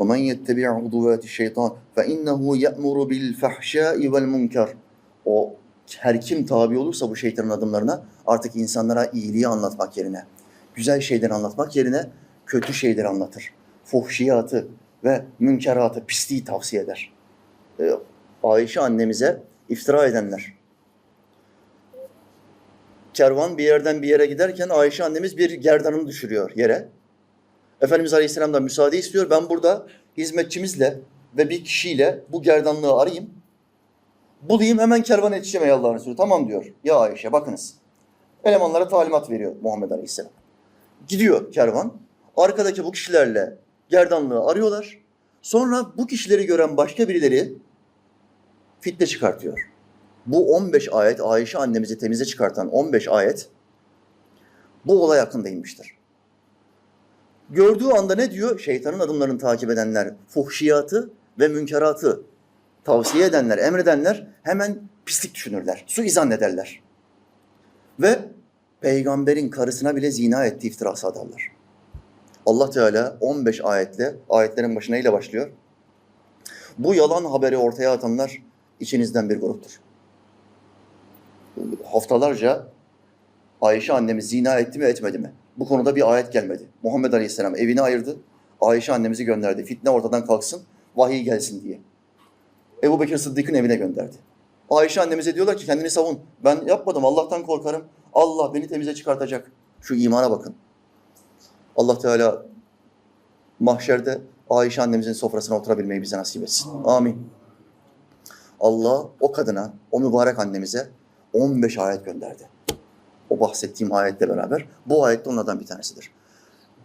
وَمَنْ يَتَّبِعْ عُضُوَاتِ الشَّيْطَانِ فَاِنَّهُ يَأْمُرُ بِالْفَحْشَاءِ وَالْمُنْكَرِ O her kim tabi olursa bu şeytanın adımlarına artık insanlara iyiliği anlatmak yerine, güzel şeyleri anlatmak yerine kötü şeyleri anlatır. Fuhşiyatı ve münkeratı, pisliği tavsiye eder. Ee, Ayşe annemize iftira edenler. Kervan bir yerden bir yere giderken Ayşe annemiz bir gerdanını düşürüyor yere. Efendimiz Aleyhisselam'dan müsaade istiyor. Ben burada hizmetçimizle ve bir kişiyle bu gerdanlığı arayayım. Bulayım hemen kervana yetişeceğim ey Allah'ın Resulü. Tamam diyor. Ya Ayşe bakınız. Elemanlara talimat veriyor Muhammed Aleyhisselam. Gidiyor kervan. Arkadaki bu kişilerle gerdanlığı arıyorlar. Sonra bu kişileri gören başka birileri fitne çıkartıyor. Bu 15 ayet Ayşe annemizi temize çıkartan 15 ayet bu olay hakkında inmiştir. Gördüğü anda ne diyor? Şeytanın adımlarını takip edenler fuhşiyatı ve münkeratı tavsiye edenler, emredenler hemen pislik düşünürler. Suizan ederler. Ve peygamberin karısına bile zina ettiği iftirası atarlar. Allah Teala 15 ayetle, ayetlerin başına ile başlıyor. Bu yalan haberi ortaya atanlar içinizden bir gruptur. Haftalarca Ayşe annemiz zina etti mi etmedi mi? Bu konuda bir ayet gelmedi. Muhammed Aleyhisselam evini ayırdı. Ayşe annemizi gönderdi. Fitne ortadan kalksın, vahiy gelsin diye. Ebu Bekir Sıddık'ın evine gönderdi. Ayşe annemize diyorlar ki kendini savun. Ben yapmadım, Allah'tan korkarım. Allah beni temize çıkartacak. Şu imana bakın. Allah Teala mahşerde Ayşe annemizin sofrasına oturabilmeyi bize nasip etsin. Amin. Allah o kadına, o mübarek annemize 15 ayet gönderdi. O bahsettiğim ayetle beraber bu ayet de onlardan bir tanesidir.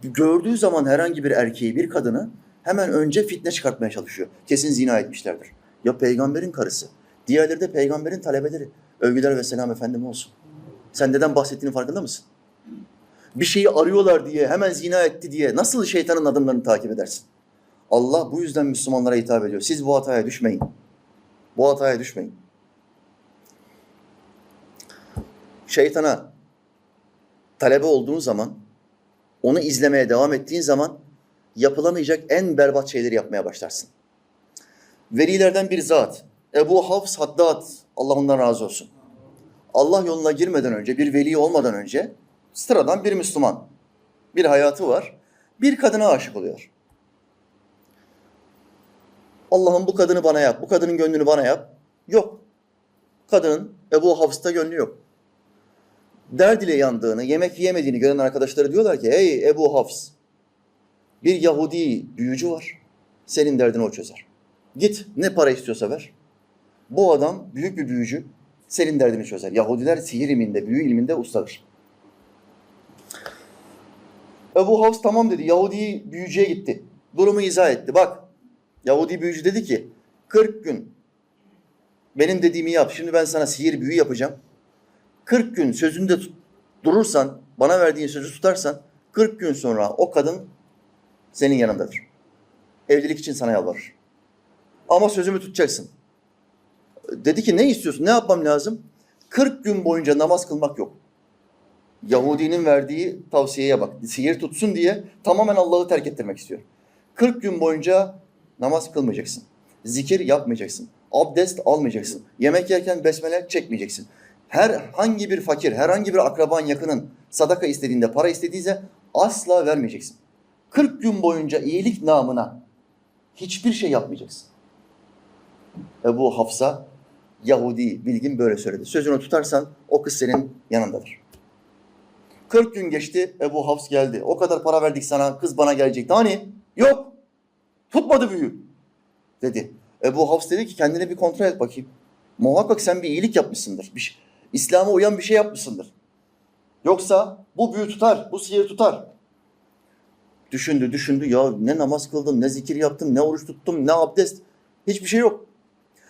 Gördüğü zaman herhangi bir erkeği, bir kadını hemen önce fitne çıkartmaya çalışıyor. Kesin zina etmişlerdir. Ya peygamberin karısı, diğerleri de peygamberin talebeleri. Övgüler ve selam efendim olsun. Sen neden bahsettiğinin farkında mısın? Bir şeyi arıyorlar diye, hemen zina etti diye nasıl şeytanın adımlarını takip edersin? Allah bu yüzden Müslümanlara hitap ediyor. Siz bu hataya düşmeyin. Bu hataya düşmeyin. Şeytana talebe olduğun zaman, onu izlemeye devam ettiğin zaman yapılamayacak en berbat şeyleri yapmaya başlarsın. Velilerden bir zat, Ebu Hafs Haddad, Allah ondan razı olsun. Allah yoluna girmeden önce, bir veli olmadan önce sıradan bir Müslüman. Bir hayatı var. Bir kadına aşık oluyor. Allah'ım bu kadını bana yap, bu kadının gönlünü bana yap. Yok. Kadının Ebu Hafs'ta gönlü yok. Derd ile yandığını, yemek yemediğini gören arkadaşları diyorlar ki, ey Ebu Hafs, bir Yahudi büyücü var. Senin derdini o çözer. Git ne para istiyorsa ver. Bu adam büyük bir büyücü. Senin derdini çözer. Yahudiler sihir ilminde, büyü ilminde ustadır. Ebu Havs tamam dedi. Yahudi büyücüye gitti. Durumu izah etti. Bak Yahudi büyücü dedi ki 40 gün benim dediğimi yap. Şimdi ben sana sihir büyü yapacağım. 40 gün sözünde tut- durursan, bana verdiğin sözü tutarsan 40 gün sonra o kadın senin yanındadır. Evlilik için sana yalvarır. Ama sözümü tutacaksın. Dedi ki ne istiyorsun? Ne yapmam lazım? 40 gün boyunca namaz kılmak yok. Yahudinin verdiği tavsiyeye bak. Sihir tutsun diye tamamen Allah'ı terk ettirmek istiyor. 40 gün boyunca namaz kılmayacaksın. Zikir yapmayacaksın. Abdest almayacaksın. Yemek yerken besmele çekmeyeceksin. Herhangi bir fakir, herhangi bir akraban yakının sadaka istediğinde, para istediyse asla vermeyeceksin. 40 gün boyunca iyilik namına hiçbir şey yapmayacaksın. Ebu Hafsa Yahudi bilgin böyle söyledi. Sözünü tutarsan o kız senin yanındadır. 40 gün geçti Ebu Hafs geldi. O kadar para verdik sana kız bana gelecekti. Hani yok tutmadı büyü dedi. Ebu Hafs dedi ki kendine bir kontrol et bakayım. Muhakkak sen bir iyilik yapmışsındır. Bir şey- İslam'a uyan bir şey yapmışsındır. Yoksa bu büyü tutar, bu sihir tutar. Düşündü, düşündü. Ya ne namaz kıldım, ne zikir yaptım, ne oruç tuttum, ne abdest. Hiçbir şey yok.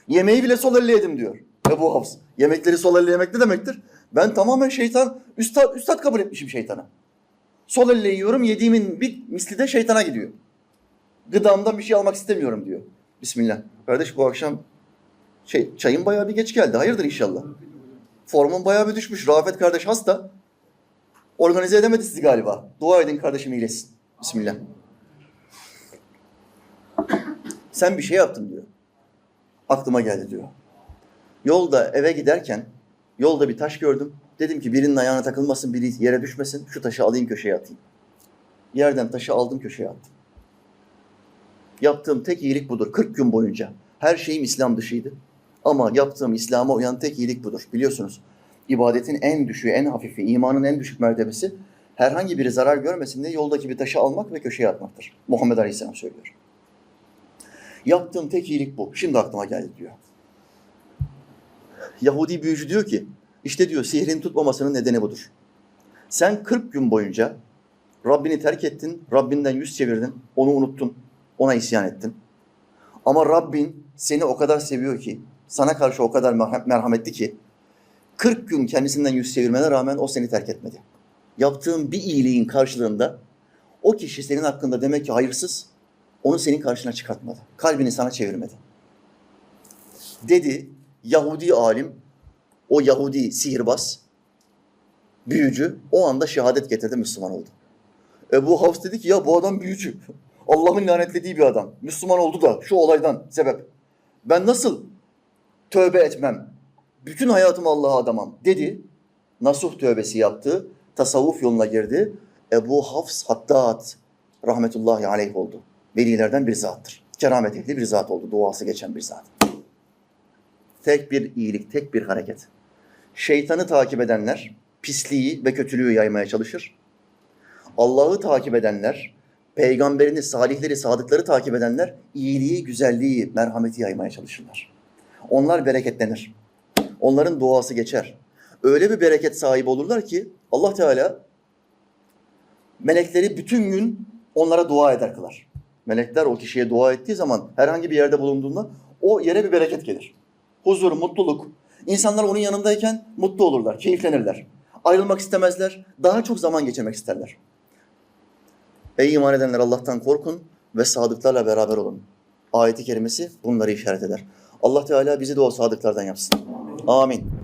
Yemeği bile sol elle yedim diyor Ebu Hafs. Yemekleri sol elle yemek ne demektir? Ben tamamen şeytan, üstad, üstad kabul etmişim şeytana. Sol elle yiyorum, yediğimin bir misli de şeytana gidiyor. Gıdamdan bir şey almak istemiyorum diyor. Bismillah. Kardeş bu akşam şey çayın bayağı bir geç geldi. Hayırdır inşallah. Formun bayağı bir düşmüş. Rafet kardeş hasta. Organize edemedi sizi galiba. Dua edin kardeşim iyileşsin. Bismillah. Sen bir şey yaptın diyor. Aklıma geldi diyor. Yolda eve giderken yolda bir taş gördüm. Dedim ki birinin ayağına takılmasın, biri yere düşmesin. Şu taşı alayım köşeye atayım. Yerden taşı aldım köşeye attım. Yaptığım tek iyilik budur 40 gün boyunca. Her şeyim İslam dışıydı. Ama yaptığım İslam'a uyan tek iyilik budur. Biliyorsunuz ibadetin en düşüğü, en hafifi, imanın en düşük mertebesi herhangi biri zarar görmesin diye yoldaki bir taşı almak ve köşeye atmaktır. Muhammed Aleyhisselam söylüyor. Yaptığım tek iyilik bu. Şimdi aklıma geldi diyor. Yahudi büyücü diyor ki, işte diyor sihrin tutmamasının nedeni budur. Sen 40 gün boyunca Rabbini terk ettin, Rabbinden yüz çevirdin, onu unuttun, ona isyan ettin. Ama Rabbin seni o kadar seviyor ki, sana karşı o kadar merha- merhametli ki, 40 gün kendisinden yüz çevirmene rağmen o seni terk etmedi. Yaptığın bir iyiliğin karşılığında o kişi senin hakkında demek ki hayırsız, onu senin karşına çıkartmadı. Kalbini sana çevirmedi. Dedi Yahudi alim, o Yahudi sihirbaz, büyücü o anda şehadet getirdi Müslüman oldu. Ebu Hafs dedi ki ya bu adam büyücü. Allah'ın lanetlediği bir adam. Müslüman oldu da şu olaydan sebep. Ben nasıl tövbe etmem? Bütün hayatımı Allah'a adamam dedi. Nasuh tövbesi yaptı. Tasavvuf yoluna girdi. Ebu Hafs Haddad rahmetullahi aleyh oldu. Velilerden bir zattır. Keramet ehli bir zat oldu. Duası geçen bir zat. Tek bir iyilik, tek bir hareket. Şeytanı takip edenler pisliği ve kötülüğü yaymaya çalışır. Allah'ı takip edenler, peygamberini, salihleri, sadıkları takip edenler iyiliği, güzelliği, merhameti yaymaya çalışırlar. Onlar bereketlenir. Onların duası geçer. Öyle bir bereket sahibi olurlar ki Allah Teala melekleri bütün gün onlara dua eder kılar. Melekler o kişiye dua ettiği zaman herhangi bir yerde bulunduğunda o yere bir bereket gelir. Huzur, mutluluk. İnsanlar onun yanındayken mutlu olurlar, keyiflenirler. Ayrılmak istemezler, daha çok zaman geçirmek isterler. Ey iman edenler Allah'tan korkun ve sadıklarla beraber olun. Ayeti kerimesi bunları işaret eder. Allah Teala bizi de o sadıklardan yapsın. Amin.